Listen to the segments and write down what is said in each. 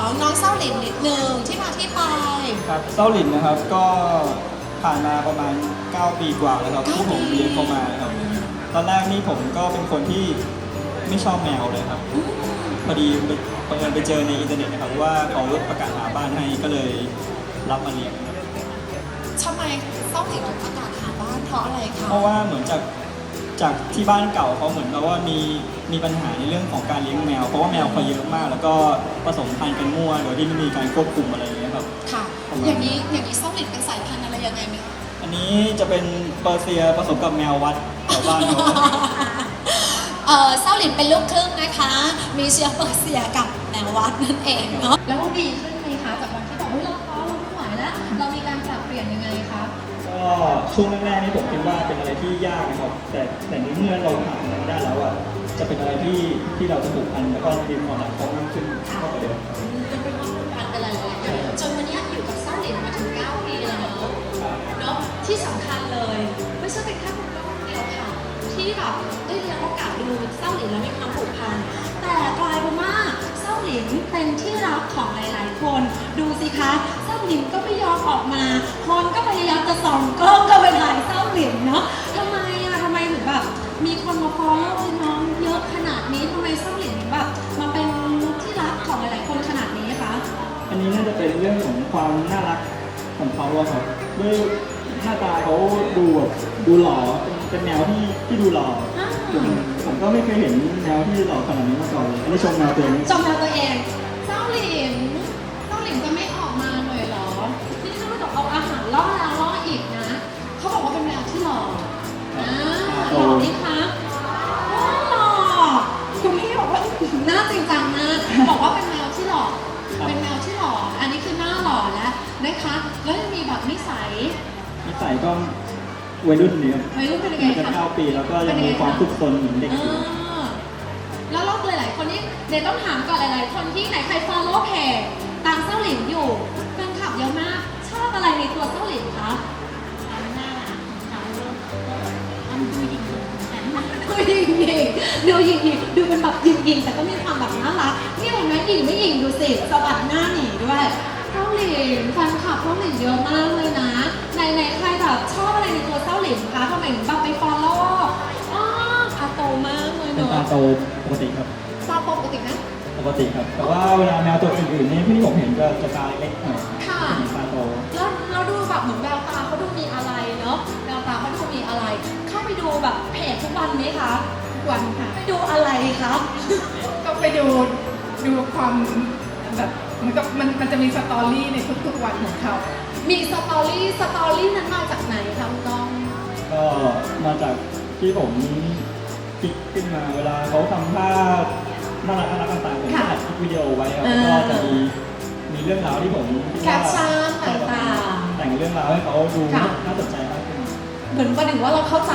ของน้องเศร้าหลินนิดนึงที่มาที่ไปครับเส้าหลินนะครับก็ผ่านมาประมาณ 9 ปีกว่าแล้วครับเก้าที่ผมปีเรียนเข้ามาครับตอนแรกนี่ผมก็เป็นคนที่ไม่ชอบแมวเลยครับอืมพอดีไปบังเอิญไปเจอในอินเทอร์เน็ตนะครับว่าเขาประกาศหาบ้านให้ก็เลยรับมาเลี้ยงครับทำไมเศร้าหลินถึงประกาศหาบ้านเพราะอะไรคะเพราะว่าเหมือนจาก จากที่บ้านเก่าเขาเหมือนกับว่ามีมีปัญหาในเรื่องของการเลี้ยงแมว เพราะว่าแมวเขาเยอะมาก แล้วก็ผสมพันธุ์กันมั่วโดยที่ไม่มีการควบคุมอะไรอย่างเงี้ยครับ ค่ะประมาณอย่างนี้อย่างนี้เศร้าหลินเป็นสายพันธุ์อะไรยังไงไหมคะอันนี้จะเป็นเปอร์เซียผสมกับแมววัดแถวบ้านเขาเออเศร้าหลินเป็นลูกครึ่งนะคะ มีเชื้อเปอร์เซียกับแมววัดนั่นเองเนาะแล้วดีขึ้น ก็ช่วงแรกๆนี่ผมคิดว่าเป็นอะไรที่ยากนะครับ แต่แต่ในเมื่อเราผ่านมันได้แล้วอะจะเป็นอะไรที่ที่เราจะผูกพันแล้วก็มีความรักเขามากขึ้นมากกว่าเดิมมันเป็นความผูกพันกันหลายๆอย่างจนวันนี้อยู่กับเศร้าหลินมาถึง9ปีแล้วเนาะที่สำคัญเลยไม่ใช่เป็นแค่คุณพ่อคนเดียวค่ะ ที่แบบได้เรียนโอกาสดูเศร้าหลินแล้วมีความผูกพันแต่กลายเป็นว่าเศร้าหลินเป็นที่รักของหลาย คน ดูสิคะเศร้าหลินก็ไม่ยอมออกมาคนก็พยายามจะส่องกล้องก็ไปถ่ายเศร้าหลินเนาะทำไมอะทำไมถึงแบบมีคนมาฟอลโล่น้องเยอะขนาดนี้ทำไมเศร้าหลินถึงแบบมาเป็นที่รักของหลายๆคนขนาดนี้คะอันนี้น่าจะเป็นเรื่องของความน่ารักของเขาอะครับด้วยหน้าตาเขาดูแบบดูหล่อเป็นเป็นแนวที่ที่ดูหล่ออ่าผมผมก็ไม่เคยเห็นแนวที่หล่อขนาดนี้มาก่อนเลยอันนี้ชมแนวตัวเองจมแมวตัวเอง ล่อแล้วล่ออีกนะ เขาบอกว่าเป็นแมวที่หล่ออ่าหล่อนี่คะว้าวหล่อคุณพี่บอกว่าหน้าจริงจังมากบอกว่าเป็นแมวที่หล่อเป็นแมวที่หล่ออันนี้คือหน้าหล่อแล้วนะคะแล้วยังมีแบบนิสัยนิสัยก็วัยรุ่นนี้ครับวัยรุ่นเป็นยังไงจะคะเก้าปีแล้วก็ยังมีความทุกข์ซนเหมือนเด็กอยู่อ่าแล้วรอบหลายๆคนนี่เดี๋ยวต้องถามก่อนหลายๆ คนที่ไหนใคร follow เพจตามเส้าหลินอยู่ นตัวเส้าหลินคะน่ารักอันดูหยิงดูหยิงหยิงดูหยิงหยิงดูเป็นแบบหยิงหยิงแต่ก็มีความแบบน่ารักนี่เห็นไหมหยิงไม่หยิงดูสิสะบัดหน้าหนีด้วยเส้าหลินแฟนคลับเส้าหลินเยอะมากเลยนะในในๆใครแบบชอบอะไรในตัวเส้าหลินคะทำไมถึงแบบไป follow อ๋อตาโตมากเลยเป็นเนาะตาโตปกติครับ ตาปกตินะ ปกติครับ แต่ว่าเวลาแมวตัวอื่นๆนี่ที่ผมเห็นจะจะตาเล็กหน่อยค่ะมีตาโต แล้วเราดูแบบเหมือนแววตาเขาดูมีอะไรเนาะแววตาเขาดูมีอะไร เข้าไปดูแบบเพจทุกวันไหมคะทุกวันค่ะ ไปดูอะไรคะก็ไปดูดูความแบบมันก็มันมันจะมีสตอรี่ในทุกๆวันของเขา มีสตอรี่สตอรี่นั้นมาจากไหนคะคุณก้องก็มาจากที่ผมคิดขึ้นมาเวลาเขาทำท่าน่ารักน่ารักต่างๆผมก็อัดคลิปวิดีโอไว้ครับอ่าแล้วก็จะมี มีเรื่องราวที่ผมคิดแคว่าปชั่นต่างๆ แต่งเรื่องราวให้เขาดูค่ะ น่าสนใจมากขึ้น เหมือนประหนึ่งว่าเราเข้าใจ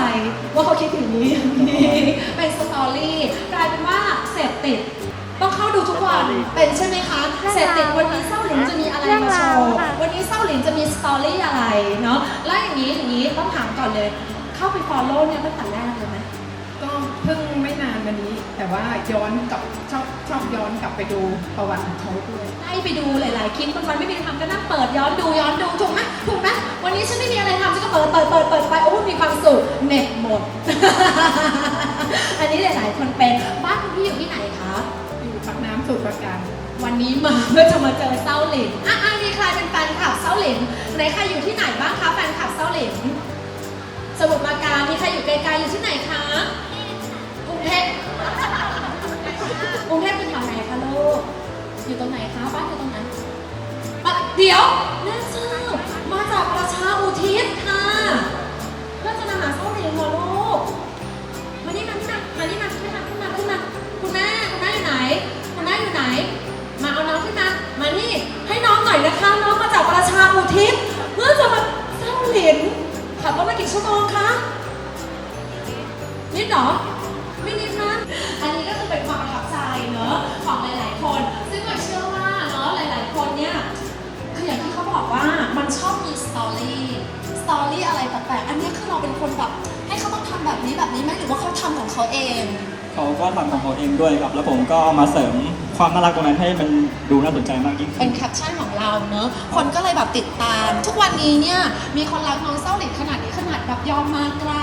ว่าเขาคิดอย่างนี้อย่างนี้ เป็นสตอรี่กลายเป็นว่าเสพติด ต้องเข้าดูทุกวันเป็นใช่ไหมคะเสพติดวันนี้เศร้าหลินจะมีอะไรมาโชว์วันนี้เศร้าหลินจะมีสตอรี่อะไรเนาะแล้วอย่างนี้อย่างนี้ต้องถามก่อนเลย เข้าไป follow เนี่ยตั้งแต่แรกเลยไหมก็เพิ่งไม่นานมานี้ แต่ว่าย้อนกลับชอบ ชอบย้อนกลับไปดูประวัติของเขาด้วยไล่ไปดูหลายๆคลิปบางวันไม่มีอะไรทำก็นั่งเปิดย้อนดูย้อนดูถูกไหมถูกไหมวันนี้ฉันไม่มีอะไรทำฉันก็เปิดเปิดเปิดเปิดไปโอ้มีความสุขเน็ตหมด อันนี้หลายๆคนเป็นบ้านคุณพี่อยู่ที่ไหนคะอยู่ปากน้ำสูตรประการวันนี้มาเพื่อจะมาเจอเศร้าหลินอะอะมีใครเป็นแฟนคลับเศร้าหลินไหนใครอยู่ที่ไหนบ้างคะแฟนคลับเศร้าหลินสมุทรปราการมีใครอยู่ไกลๆอยู่ที่ไหนคะกรุงเทพ กรุงเทพเป็นแถวไหนคะลูก อยู่ตรงไหนคะบ้านอยู่ตรงไหนปะเดี๋ยวแม่ชื่อมาจากประชาอุทิศค่ะเพื่อจะมาหาเศร้าหลินเหรอลูก มานี่มานี่มามานี่มาขึ้นมาขึ้นมาขึ้นมาคุณแม่คุณแม่อยู่ไหน คุณแม่อยู่ไหน มาเอาน้องขึ้นมา มานี่ให้น้องหน่อยนะคะน้องมาจากประชาอุทิศเพื่อจะมาเศร้าหลินขับรถมากี่ชั่วโมงคะนิดเหรอไม่นิดนะอันนี้ก็คือเป็นความประทับใจ เนอะของหลายๆคน ซึ่งก็เชื่อว่าเนอะหลาย ๆ คนเนี่ยคืออย่างที่เขาบอกว่ามันชอบมีสตอรี่สตอรี่อะไรแปลกๆอันนี้คือเราเป็นคนแบบให้เขาต้องทำแบบนี้แบบนี้ไหมหรือว่าเขาทำของเขาเอง เขาก็ทำของเขาเองด้วยครับ แล้วผมก็เอามาเสริมความน่ารักตรงนั้นให้มันดูน่าสนใจมากยิ่งเป็ขึ้นนแคปชั่นของเราเนอะคนก็เลยแบบติดตาม ทุกวันนี้เนี่ยมีคนรักน้องเศร้าหลินขนาดนี้ขนาดแบบยอมมาไกล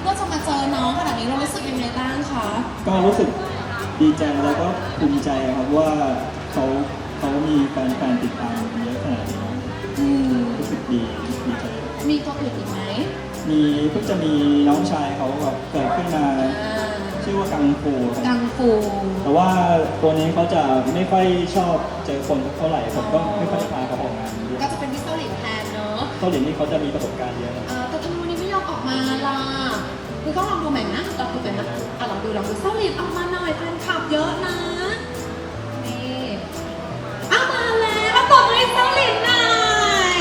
เพื่อจะมาเจอน้องขนาดนี้เรารู้สึกยังไงบ้างคะ ก็รู้สึก ดีใจแล้วก็ภูมิใจครับว่าเขาเขามีแฟนๆติดตามเยอะขนาดนี้อืมรู้สึกดีดีใจ มีตัวอื่นอีกไหมมีเพิ่งจะมีน้องชายเขาแบบเกิดขึ้นมาอ่าชื่อว่ากังฟูครับกังฟูแต่ว่าตัวนี้เขาจะไม่ค่อยชอบเจอคนเท่าไหร่ผมก็ไม่ค่อยได้พาเขาออกงานด้วยก็จะเป็นพี่เศร้าหลินแทนเนอะเกาหลีนี่เขาจะมีประสบการณ์เยอะนะอ่าแต่ทำไมวันนี้ไม่ยอมออกมาล่ะ คือก็ลองดูไหมนะลองดูไหมนะอะลองดูลองดูเศร้าลินออกมาหน่อยแฟนคลับเยอะนะนี่เอามาแล้วมาตบมือให้เศร้าลินหน่อย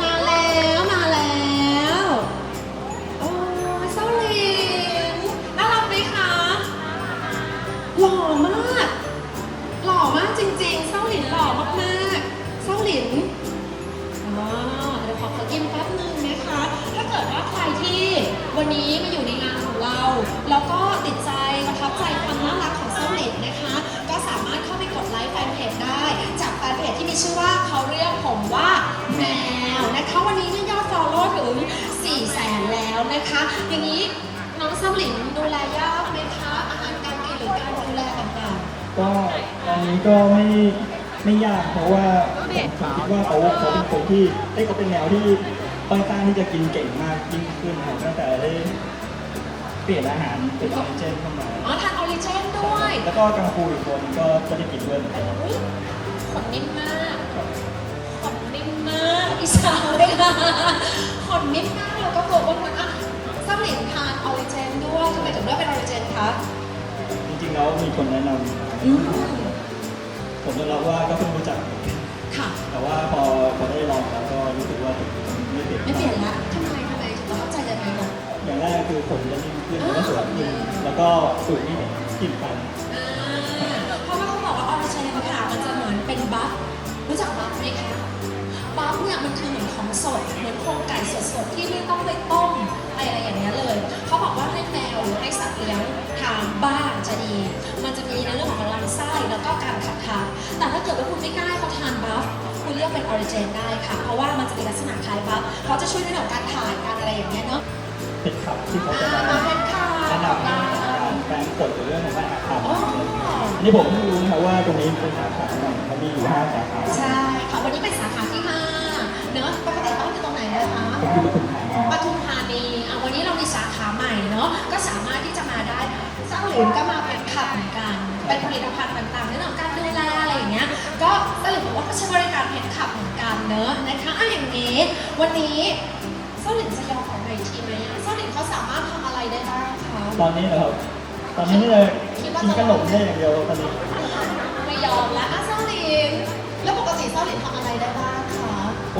มาแล้วมาแล้วโอ้ยเศร้าลินน่ารักไหมคะหล่อมากหล่อมากจริงๆเศร้าลินหล่อมากๆเศร้าลินอ่าเดี๋ยวขอขอกินแป๊บนึงนะคะ ถ้าเกิดว่าใครที่วันนี้ อย่างนี้น้องเซาหลินดูแลยากไหมคะ อาหารการกินหรือการดูแลต่างๆก็ตอนนี้ก็ไม่ไม่ยากเพราะว่าผมคิดว่าเขาเขาเป็นคนที่เอ้ยเขาเป็นแนวที่ค่อนข้างที่จะกินเก่งมากยิ่งขึ้นครับตั้งแต่ได้เปลี่ยนอาหารเป็นออริเจนเข้ามาอ๋อ ทานออริเจนด้วยแล้วก็กังฟูอีกคนก็ก็ได้กินด้วยเหมือนกัน อุ๊ยขนนิ่มมากขนนิ่มมากอีสาวเลยค่ะขนนิ่มมากแล้วก็ตัวอ้วนๆอะ สำหลินทานออริเจนด้วยทำไมถึงเลือกเป็นออริเจนคะจริงๆแล้วมีคนแนะนอืมำผมยอมรับว่าก็เพิ่งรู้จัก ค่ะ แต่ว่าพอพอได้ลองแล้วก็รู้สึกว่าไม่เปลี่ยนไม่เปลี่ยนละทำไมทำไมถึงประทับใจยังไงคะอย่างแรกคือขนจะนิ่มขึ้นแล้วก็สวยขึ้นแล้วก็สูตรนี่กลิ่นฟันอ่าเพราะว่าเขาบอกว่าออริเจนค่ะมันจะเหมือนเป็นบัฟรู้จักบัฟไหมคะบัฟเนี่ยมันคือเหมือนของสดเหมือนโครงไก่สดๆที่ไม่ต้องไปต้ม อะไรอย่างเงี้ยเลย เขาบอกว่าให้แมวหรือให้สัตว์เลี้ยงทานบ้างจะดี มันจะมีในเรื่องของลำไส้แล้วก็การขับถ่าย แต่ถ้าเกิดว่าคุณไม่กล้าให้เขาทานบัฟคุณเลือกเป็นออริเจนได้ค่ะ เพราะว่ามันจะมีลักษณะคล้ายบัฟเขาจะช่วยในเรื่องของการถ่ายการอะไรอย่างเงี้ยเนาะเผ็ดขับที่เขาจะอ่ามามาเป็นค่ะแนะนำเรื่องของการแปรงขนหรือเรื่องของการอาบน้ำอ๋ออันนี้ผมเพิ่งรู้นะครับว่าตรงนี้เป็นสาขาใหม่เขามีอยู่ห้าสาขา ใช่ค่ะวันนี้เป็นสาขาที่5เนอะปกติต้องอยู่ตรงไหนนะคะ นาะก็สามารถที่จะมาได้เจ้าหลินก็มาเป็นขับเหมือนกันเป็นผลิตภัณฑ์ต่างๆในเรื่องของการดูแลอะไรอย่างเงี้ยก็เจ้าหลินบอกว่าก็ใช้บริการเพชรขับเหมือนกันเนอะนะคะอะอย่างนี้ วันนี้เจ้าหลินจะยอมออกเวทีไหมอะเจ้าหลินเขาสามารถทำอะไรได้บ้างคะตอนนี้นะครับตอนนี้นี่เลยกินขนมได้อย่างเดียวตอนนี้ไม่ยอมแล้วอะเจ้าหลินแล้วปกติเจ้าหลินทำอะไรได้บ้างคะป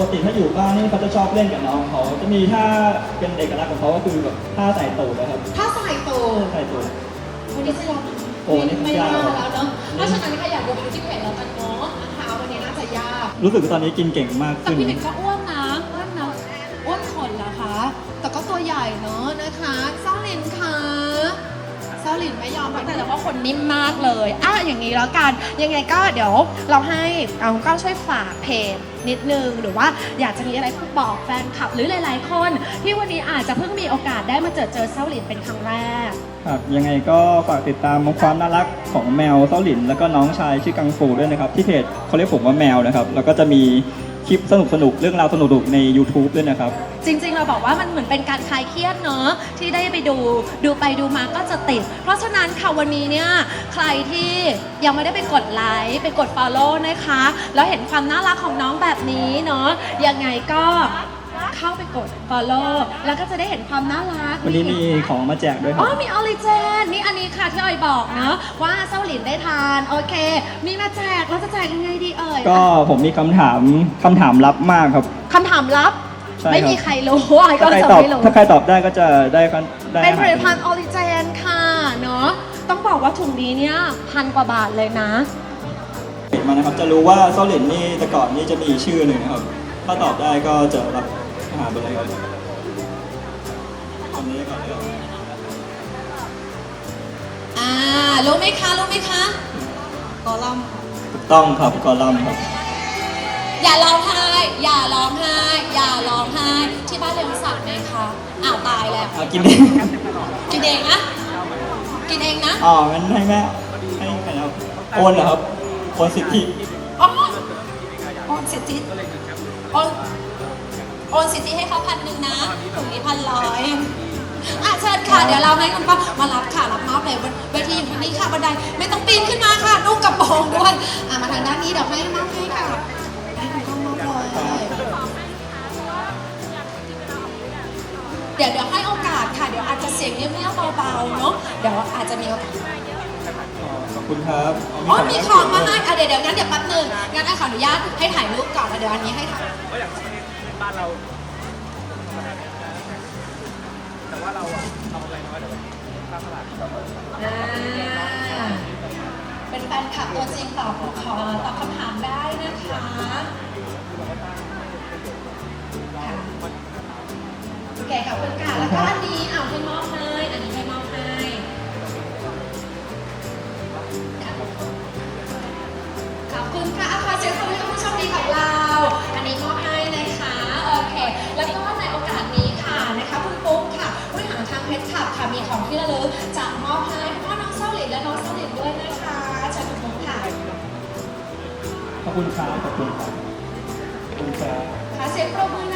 กติถ้าอยู่บ้านนี่เขาจะชอบเล่นกับน้องเขาจะมีท่าเป็นเอกลักษณ์ของเขาก็คือแบบท่าใส่ตูดนะครับถ้าใส่ตูดใส่ตูด วันนี้จะยอมโอ้นี่ไม่ยากได้แล้วเนาะ เพราะฉะนั้นใครอยากดูไปดูที่เพจแล้วกันเนาะนะคะวันนี้น่าจะยาก รู้สึกว่าตอนนี้กินเก่งมากแต่ขึ้น พี่หลินก็อ้ว หลินไม่ยอมแต่แต่ว่าคนนิ่มมากเลยอะอย่างนี้แล้วกันยังไงก็เดี๋ยวเราให้เอาก็ช่วยฝากเพจนิดนึงหรือว่าอยากจะมีอะไรบอกแฟนคลับหรือหลาย ๆ คน ที่วันนี้อาจจะเพิ่งมีโอกาสได้มาเจอเจอเจ้าหลินเป็นครั้งแรก ครับยังไงก็ฝากติดตามความน่ารักของแมวเต้าหลิน แล้วก็น้องชายชื่อกังฟูด้วยนะครับ ที่เพจเขาเรียกผมว่าแมวนะครับ แล้วก็จะมี คลิปสนุกสนุกเรื่องราวสนุกๆใน YouTube ด้วยนะครับ จริงๆ เราบอกว่ามันเหมือนเป็นการคลายเครียดเนอะที่ได้ไปดูดูไปดูมาก็จะติด เพราะฉะนั้นค่ะวันนี้เนี่ยใครที่ยังไม่ได้ไปกดไลค์ไปกด Follow นะคะ แล้วเห็นความน่ารักของน้องแบบนี้เนาะยังไงก็ เข้าไปกด Follow แล้วก็จะได้เห็นความน่ารักวันนี้มีของมาแจกด้วยคอ๋รัอบมีออริเจนนี่อันนี้ค่ะที่ออยบอกเนาะว่าเซาหลินได้ทาน โอเค มีมาแจกเราจะแจกยังไงดีเอ่ยก็ผมมีคำถามคำถามลับมากครับ คำถามลับ ใช่ครับ ไม่มีใครรู้ออยก็ถ้าใครจะตอบไม่รู้ ถ้าใครตอบได้ก็จะได้กันได้เป็นอาผหารลิตภัณฑ์ออริเจนค่ะเนาะต้องบอกว่าถุงนี้เนี่ยพันกว่าบาทเลยนะเห็นมานะครับจะรู้ว่าเส้าหลินนี่แต่ก่อนนี่จะมีชื่อหนึ่งนะครับ ถ้าตอบได้ก็จะรับอา หารไปเลยครับคำนี้ก่อนเลยครับอ่ารู้ไหมคะรู้ไหมคะกอลัมน์ค่ะถูกต้องครับกอลัมน์ครับ อย่าร้องไห้อย่าร้องไห้อย่าร้องไห้ที่บ้านเลี้ยงสัตว์ไหมคะอ้าวตายแล้วเอากินเองกินเองนะกินเองนะอ๋องั้นให้แม่ให้ใครครับโอนเหรอครับโอนสิทธิอ๋อโอนสิทธิโอน โอนสิทธิให้เขาพันหนึ่งนะถุงนี้พันร้อยอะเชิญค่ะ เดี๋ยวเราให้คุณป้ามารับค่ะ รับมอบเลยบนเวทีอยู่ทางนี้ค่ะบันไดไม่ต้องปีนขึ้นมาค่ะนุ่งกระโปรงด้วยอะมาทางด้านนี้เดี๋ยวให้มอบให้ค่ะให้คุณป้ามอบเลยเดี๋ยวเดี๋ยวให้โอกาสค่ะ เดี๋ยวอาจจะเสียงเงียบๆเบาๆเนาะเดี๋ยวอาจจะมีโอกาสอ๋อขอบคุณครับอ๋อมีของมาให้อะเดี๋ยวเดี๋ยวงั้นเดี๋ยวแป๊บหนึงงั้นไอ้ขออนุญาตให้ถ่ายรูปก่อนแล้วเดี๋ยวอันนี้ให้ถ่ายอ่า บ้านเราแต่ว่าเราทำอะไรน้อยแต่ว่าข้าวสลัดเป็นแฟนคลับตัวจริงตอบขอตอบคำถามได้นะคะค่ะโอเคขอบคุณค่ะแล้วก็อันนี้เอาให้มอบให้อันนี้ให้มอบให้ขอบคุณค่ะอาขอเสียงปรบมือให้ผู้โชคดีของเรา ค่ะมีของที่ระลึกจะมอบให้คุณพ่อน้องเศร้าหลินและน้องเศร้าหลินด้วยนะคะเชิญคุณปุ๊กค่ะขอบคุณครับขอบคุณครับขอบคุณครับ ขอเสียงปรบมือ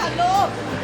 วันนี้ถ่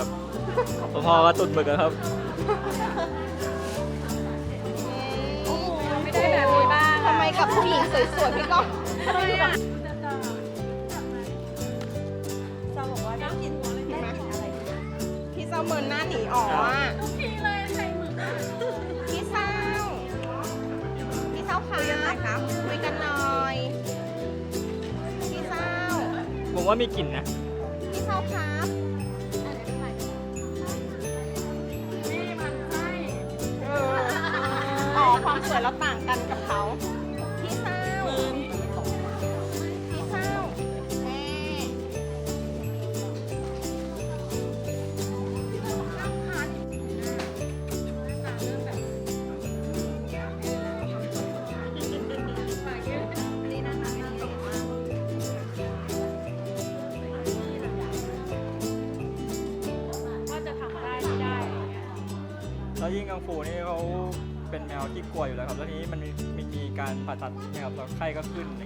ายรูปพอๆกับตุ่นหมึกอะครับ ไม่ได้แบบนี้บ้างทำไมกับผู้หญิงสวยๆพี่ก้องทำไมอะเราบอกว่าได้กินหัวเลยไหมพี่เจ้าเมินหน้าหนีอ๋ออะพี่เลยใส่หมึกพี่เศร้าพี่เศร้าค่ะคุยกันหน่อยครับคุยกันหน่อยพี่เศร้าผมว่ามีกลิ่นนะ กับเขา ไหมครับแล้วไข้ก็ขึ้นอย่างเงี้ยผมก็รู้